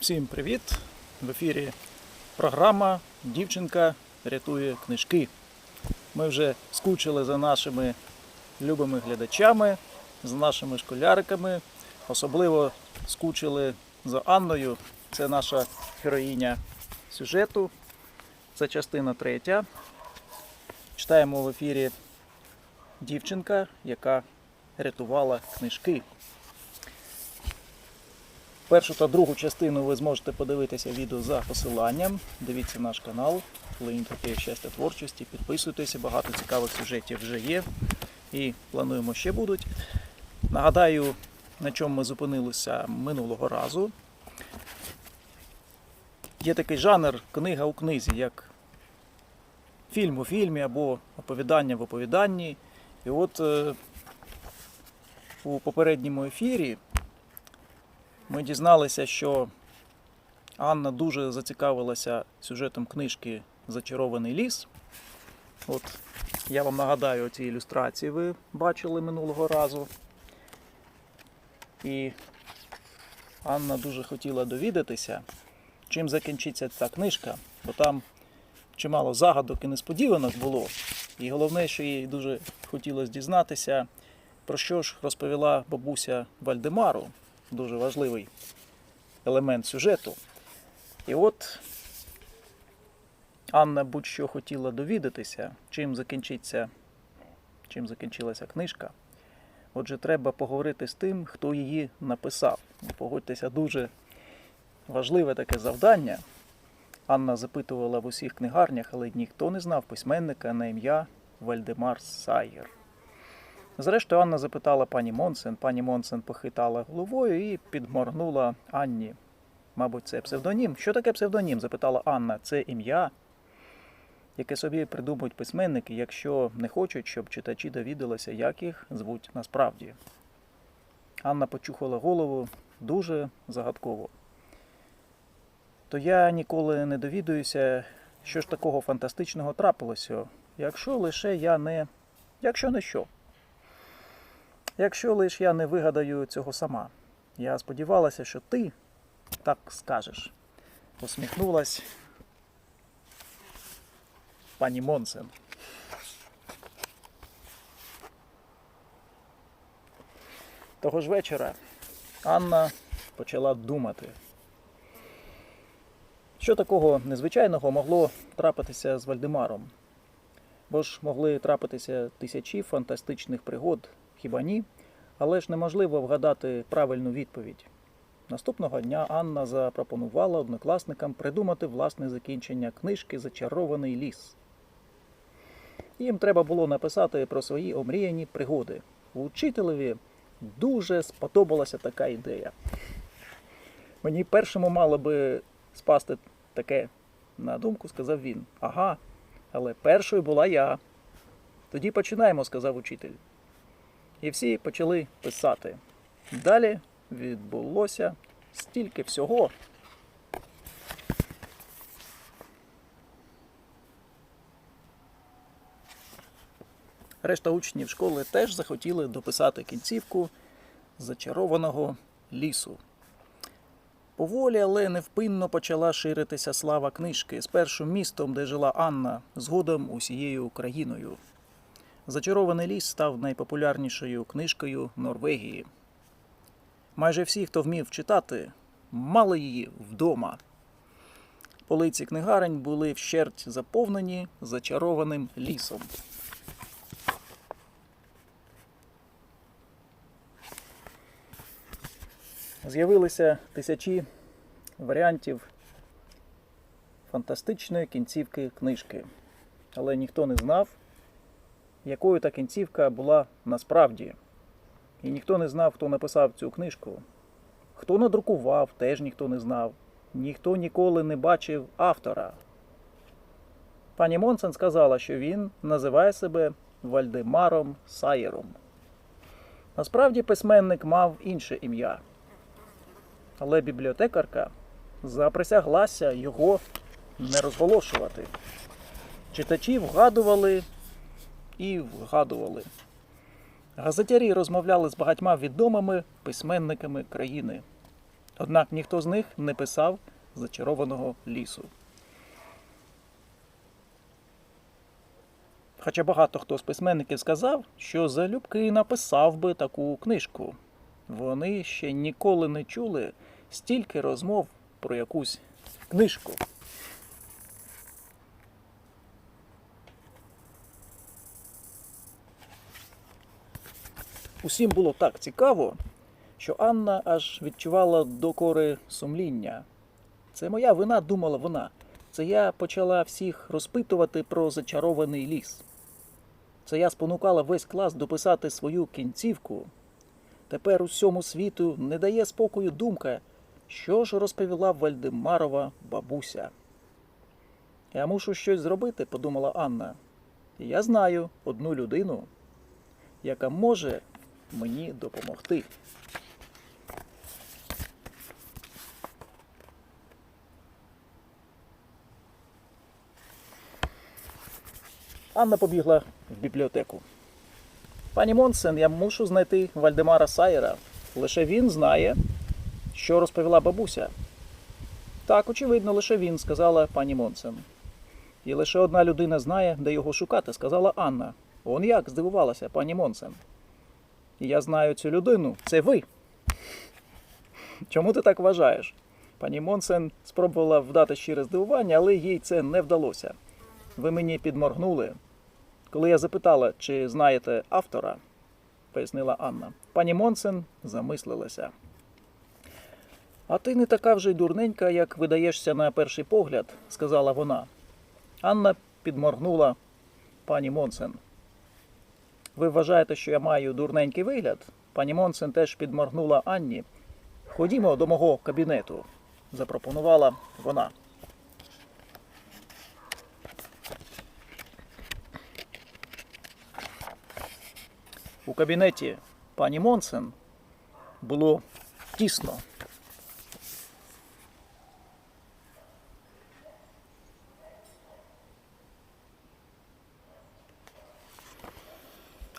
Всім привіт! В ефірі програма Дівчинка рятує книжки. Ми вже скучили за нашими любими глядачами, за нашими школяриками. Особливо скучили за Анною. Це наша героїня сюжету. Це частина третя. Читаємо в ефірі дівчинка, яка рятувала книжки. Першу та другу частину ви зможете подивитися відео за посиланням. Дивіться наш канал Леонід щастя творчості. Підписуйтеся, багато цікавих сюжетів вже є. І плануємо ще будуть. Нагадаю, на чому ми зупинилися минулого разу. Є такий жанр книга у книзі, як фільм у фільмі або оповідання в оповіданні. І от е, у попередньому ефірі ми дізналися, що Анна дуже зацікавилася сюжетом книжки Зачарований ліс. От я вам нагадаю, ці ілюстрації ви бачили минулого разу. І Анна дуже хотіла довідатися, чим закінчиться ця книжка, бо там чимало загадок і несподіванок було. І головне, що їй дуже хотілося дізнатися, про що ж розповіла бабуся Вальдемару, дуже важливий елемент сюжету. І от Анна будь-що хотіла довідатися, чим закінчиться, чим закінчилася книжка. Отже, треба поговорити з тим, хто її написав. Погодьтеся, дуже важливе таке завдання. Анна запитувала в усіх книгарнях, але ніхто не знав письменника на ім'я Вальдемар Сайєр. Зрештою, Анна запитала пані Монсен. Пані Монсен похитала головою і підморгнула Анні. Мабуть, це псевдонім. Що таке псевдонім? запитала Анна. Це ім'я, яке собі придумують письменники, якщо не хочуть, щоб читачі довідалися, як їх звуть насправді. Анна почухала голову дуже загадково. То я ніколи не довідуюся, що ж такого фантастичного трапилося, якщо лише я не. Якщо не що. Якщо лиш я не вигадаю цього сама. Я сподівалася, що ти так скажеш. Посміхнулась пані Монсен. Того ж вечора Анна почала думати, що такого незвичайного могло трапитися з Вальдемаром. Бо ж могли трапитися тисячі фантастичних пригод, хіба ні? Але ж неможливо вгадати правильну відповідь. Наступного дня Анна запропонувала однокласникам придумати власне закінчення книжки Зачарований ліс. Їм треба було написати про свої омріяні пригоди. Учителеві дуже сподобалася така ідея. Мені першому мало би спасти таке на думку, сказав він. Ага, але першою була я. Тоді починаємо, сказав учитель. І всі почали писати. Далі відбулося стільки всього. Решта учнів школи теж захотіли дописати кінцівку зачарованого лісу. Поволі, але невпинно почала ширитися слава книжки спершу містом, де жила Анна, згодом усією Україною. Зачарований ліс став найпопулярнішою книжкою Норвегії. Майже всі, хто вмів читати, мали її вдома. Полиці книгарень були вщерть заповнені зачарованим лісом. З'явилися тисячі варіантів фантастичної кінцівки книжки. Але ніхто не знав, якою та кінцівка була насправді. І ніхто не знав, хто написав цю книжку. Хто надрукував, теж ніхто не знав. Ніхто ніколи не бачив автора. Пані Монсен сказала, що він називає себе Вальдемаром Сайером. Насправді письменник мав інше ім'я. Але бібліотекарка заприсяглася його не розголошувати. Читачі вгадували і вгадували. Газетярі розмовляли з багатьма відомими письменниками країни. Однак ніхто з них не писав зачарованого лісу. Хоча багато хто з письменників сказав, що залюбки написав би таку книжку. Вони ще ніколи не чули стільки розмов про якусь книжку. Усім було так цікаво, що Анна аж відчувала докори сумління. Це моя вина, думала вона. Це я почала всіх розпитувати про зачарований ліс. Це я спонукала весь клас дописати свою кінцівку. Тепер усьому світу не дає спокою думка, що ж розповіла Вальдемарова бабуся. Я мушу щось зробити, подумала Анна. Я знаю одну людину, яка може мені допомогти. Анна побігла в бібліотеку. Пані Монсен, я мушу знайти Вальдемара Сайера. Лише він знає, що розповіла бабуся. Так, очевидно, лише він, сказала пані Монсен. І лише одна людина знає, де його шукати, сказала Анна. Он як здивувалася пані Монсен. Я знаю цю людину. Це ви. Чому ти так вважаєш? Пані Монсен спробувала вдати щире здивування, але їй це не вдалося. Ви мені підморгнули. Коли я запитала, чи знаєте автора, пояснила Анна. Пані Монсен замислилася. А ти не така вже й дурненька, як видаєшся на перший погляд, сказала вона. Анна підморгнула пані Монсен. Ви вважаєте, що я маю дурненький вигляд? Пані Монсен теж підморгнула Анні. Ходімо до мого кабінету, запропонувала вона. У кабінеті пані Монсен було тісно.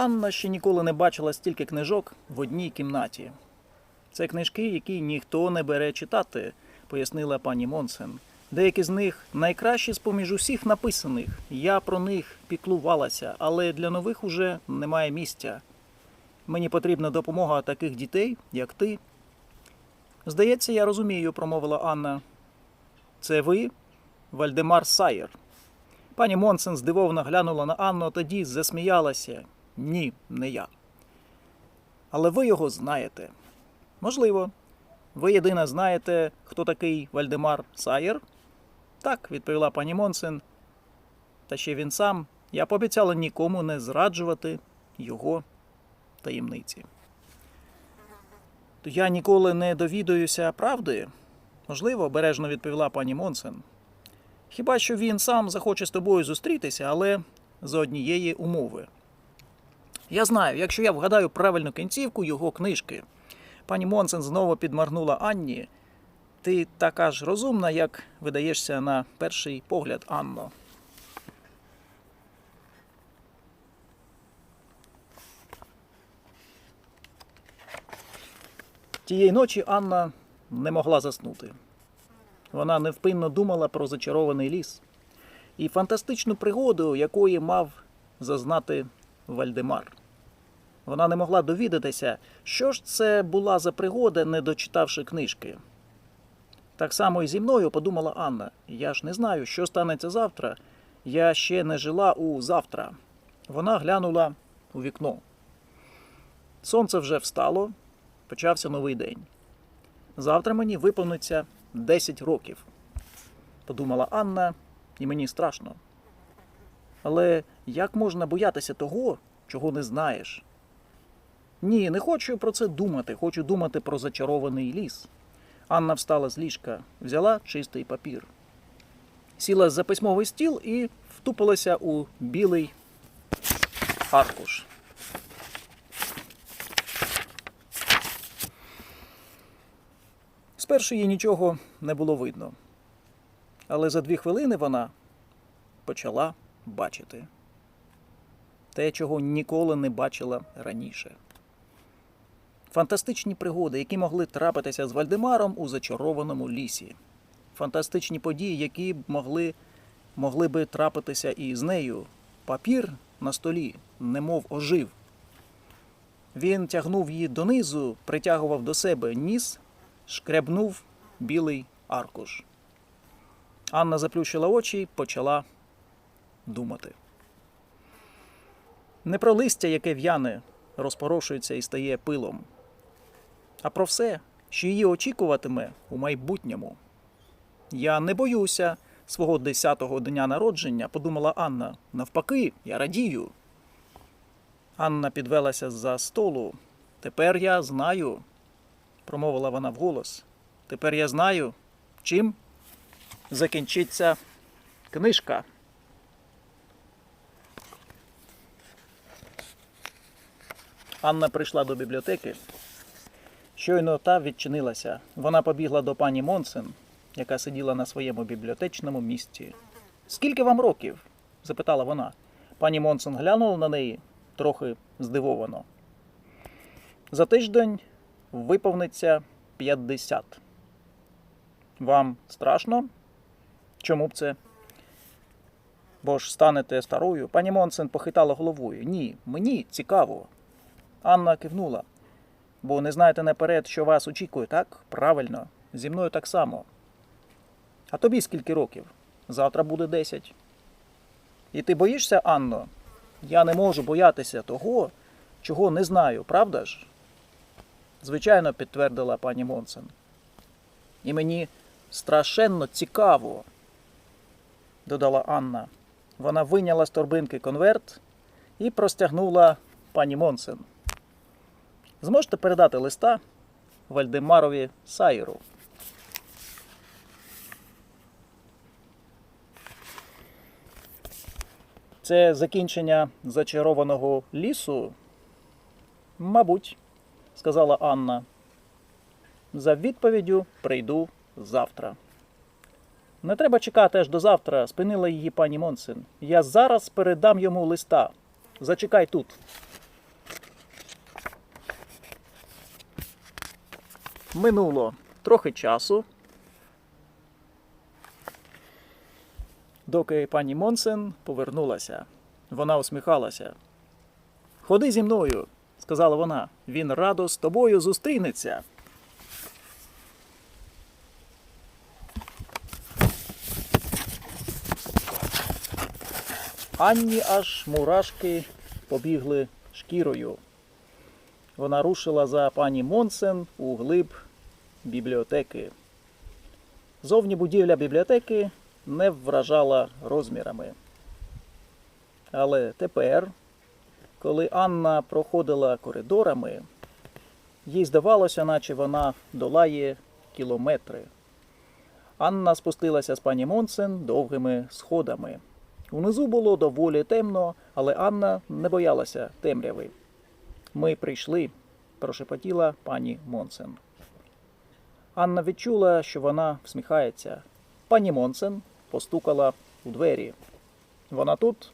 Анна ще ніколи не бачила стільки книжок в одній кімнаті. Це книжки, які ніхто не бере читати, пояснила пані Монсен. Деякі з них найкращі з поміж усіх написаних. Я про них піклувалася, але для нових уже немає місця. Мені потрібна допомога таких дітей, як ти. Здається, я розумію, промовила Анна. Це ви, Вальдемар Сайер. Пані Монсен здивовано глянула на Анну, тоді засміялася. Ні, не я. Але ви його знаєте. Можливо. Ви єдина знаєте, хто такий Вальдемар Сайер? Так, відповіла пані Монсен. Та ще він сам. Я пообіцяла нікому не зраджувати його таємниці. То я ніколи не довідаюся правди. Можливо, обережно відповіла пані Монсен. Хіба що він сам захоче з тобою зустрітися, але за однієї умови. Я знаю, якщо я вгадаю правильну кінцівку його книжки. Пані Монсен знову підморгнула Анні. Ти така ж розумна, як видаєшся на перший погляд, Анно. Тієї ночі Анна не могла заснути. Вона невпинно думала про зачарований ліс і фантастичну пригоду, якої мав зазнати Вальдемар. Вона не могла довідатися, що ж це була за пригода, не дочитавши книжки. Так само і зі мною подумала Анна. Я ж не знаю, що станеться завтра. Я ще не жила у завтра. Вона глянула у вікно. Сонце вже встало, почався новий день. Завтра мені виповниться 10 років, подумала Анна, і мені страшно. Але як можна боятися того, чого не знаєш? Ні, не хочу про це думати, хочу думати про зачарований ліс. Анна встала з ліжка, взяла чистий папір, сіла за письмовий стіл і втупилася у білий аркуш. Спершу їй нічого не було видно, але за дві хвилини вона почала бачити те, чого ніколи не бачила раніше. Фантастичні пригоди, які могли трапитися з Вальдемаром у зачарованому лісі. Фантастичні події, які могли, могли би трапитися і з нею. Папір на столі, немов ожив. Він тягнув її донизу, притягував до себе ніс, шкрябнув білий аркуш. Анна заплющила очі й почала думати. Не про листя, яке в'яне, розпорошується і стає пилом, а про все, що її очікуватиме у майбутньому. Я не боюся свого десятого дня народження, подумала Анна. Навпаки, я радію. Анна підвелася з-за столу. Тепер я знаю, промовила вона вголос. Тепер я знаю, чим закінчиться книжка. Анна прийшла до бібліотеки. Щойно та відчинилася. Вона побігла до пані Монсен, яка сиділа на своєму бібліотечному місці. Скільки вам років? запитала вона. Пані Монсен глянула на неї трохи здивовано. За тиждень виповниться 50. Вам страшно? Чому б це? Бо ж станете старою. Пані Монсен похитала головою. Ні, мені цікаво. Анна кивнула. Бо не знаєте наперед, що вас очікує, так? Правильно. Зі мною так само. А тобі скільки років? Завтра буде 10. І ти боїшся, Анно? Я не можу боятися того, чого не знаю, правда ж? Звичайно, підтвердила пані Монсен. І мені страшенно цікаво, додала Анна. Вона вийняла з торбинки конверт і простягнула пані Монсен. Зможете передати листа Вальдемарові Сайру. Це закінчення зачарованого лісу? Мабуть, сказала Анна. За відповіддю прийду завтра. Не треба чекати аж до завтра, спинила її пані Монсен. Я зараз передам йому листа. Зачекай тут. Минуло трохи часу. Доки пані Монсен повернулася. Вона усміхалася. Ходи зі мною, сказала вона. Він радо з тобою зустрінеться. Анні аж мурашки побігли шкірою. Вона рушила за пані Монсен у глиб бібліотеки. Зовні будівля бібліотеки не вражала розмірами. Але тепер, коли Анна проходила коридорами, їй здавалося, наче вона долає кілометри. Анна спустилася з пані Монсен довгими сходами. Унизу було доволі темно, але Анна не боялася темряви. Ми прийшли, прошепотіла пані Монсен. Анна відчула, що вона всміхається. Пані Монсен постукала у двері. Вона тут?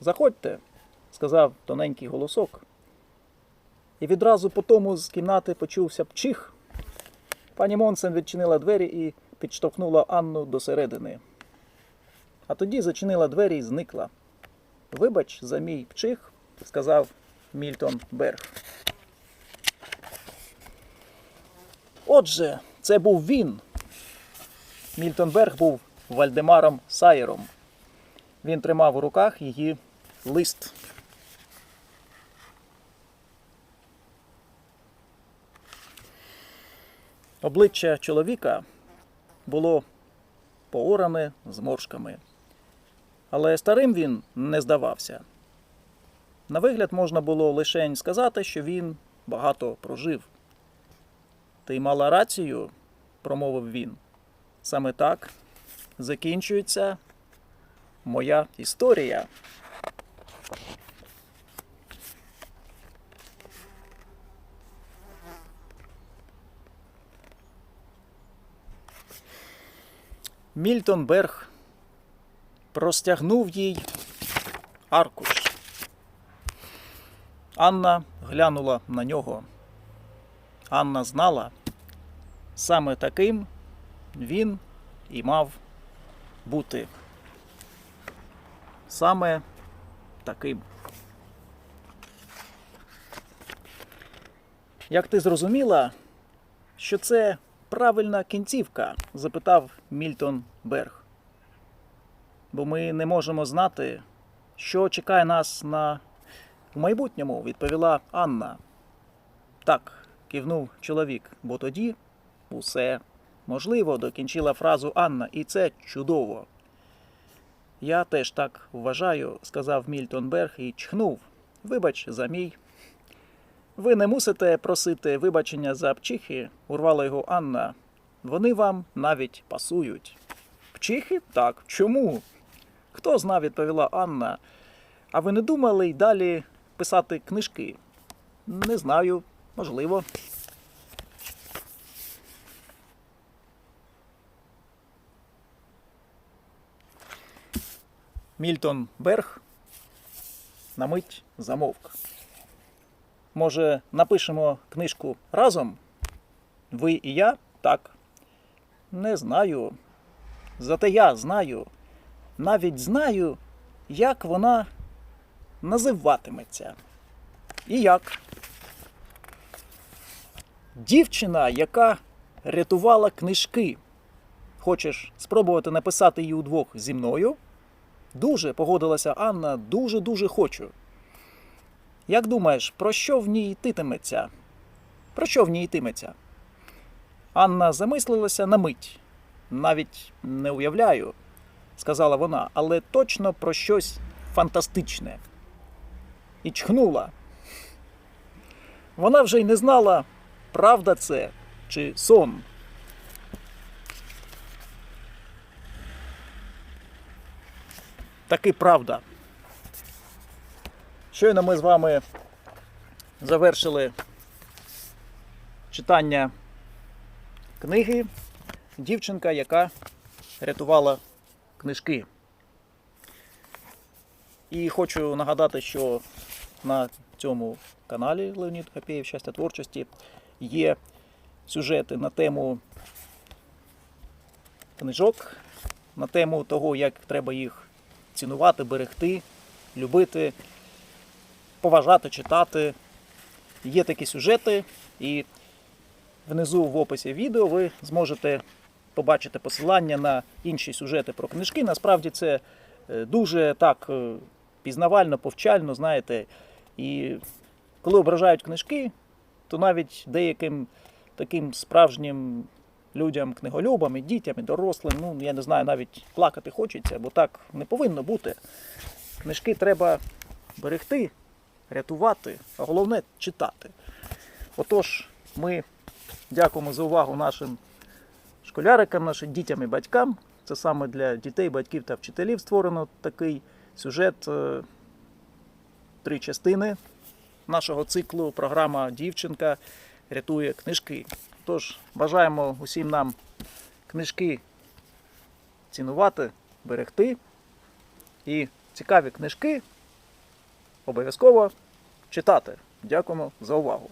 Заходьте, сказав тоненький голосок. І відразу по тому з кімнати почувся пчих. Пані Монсен відчинила двері і підштовхнула Анну до середини. А тоді зачинила двері і зникла. Вибач за мій пчих, сказав Мільтон Берг. Отже, це був він. Мільтон Берг був Вальдемаром Сайером. Він тримав у руках її лист. Обличчя чоловіка було пооране зморшками. Але старим він не здавався. На вигляд можна було лише сказати, що він багато прожив. Ти мала рацію, промовив він. Саме так закінчується моя історія. Мільтон Берг простягнув їй аркуш. Анна глянула на нього. Анна знала, саме таким він і мав бути. Саме таким. Як ти зрозуміла, що це правильна кінцівка? запитав Мільтон Берг. Бо ми не можемо знати, що чекає нас на в майбутньому, відповіла Анна. Так, кивнув чоловік, бо тоді усе можливо, докінчила фразу Анна, і це чудово. Я теж так вважаю, сказав Мільтон Берг і чхнув. Вибач за мій. Ви не мусите просити вибачення за пчихи, урвала його Анна. Вони вам навіть пасують. Пчихи? Так. Чому? Хто зна, відповіла Анна. А ви не думали й далі писати книжки? Не знаю, можливо. Мільтон Берг на мить замовк. Може, напишемо книжку разом? Ви і я? Так. Не знаю. Зате я знаю. Навіть знаю, як вона називатиметься. І як? Дівчина, яка рятувала книжки. Хочеш спробувати написати її удвох зі мною? Дуже погодилася Анна, дуже-дуже хочу. Як думаєш, про що в ній йтиметься? Про що в ній йтиметься? Анна замислилася на мить. Навіть не уявляю, сказала вона, але точно про щось фантастичне. І чхнула. Вона вже й не знала, правда це чи сон. Таки правда. Щойно ми з вами завершили читання книги Дівчинка, яка рятувала книжки. І хочу нагадати, що на цьому каналі Леонід Гапєєв Щастя творчості є сюжети на тему книжок, на тему того, як треба їх цінувати, берегти, любити, поважати, читати. Є такі сюжети, і внизу в описі відео ви зможете побачити посилання на інші сюжети про книжки. Насправді це е, дуже так е, пізнавально, повчально, знаєте. І коли ображають книжки, то навіть деяким таким справжнім людям, книголюбам, і дітям, і дорослим, ну я не знаю, навіть плакати хочеться, бо так не повинно бути. Книжки треба берегти, рятувати, а головне читати. Отож, ми дякуємо за увагу нашим школярикам, нашим дітям і батькам. Це саме для дітей, батьків та вчителів створено такий сюжет. Три частини нашого циклу. Програма Дівчинка рятує книжки. Тож бажаємо усім нам книжки цінувати, берегти. І цікаві книжки обов'язково читати. Дякуємо за увагу.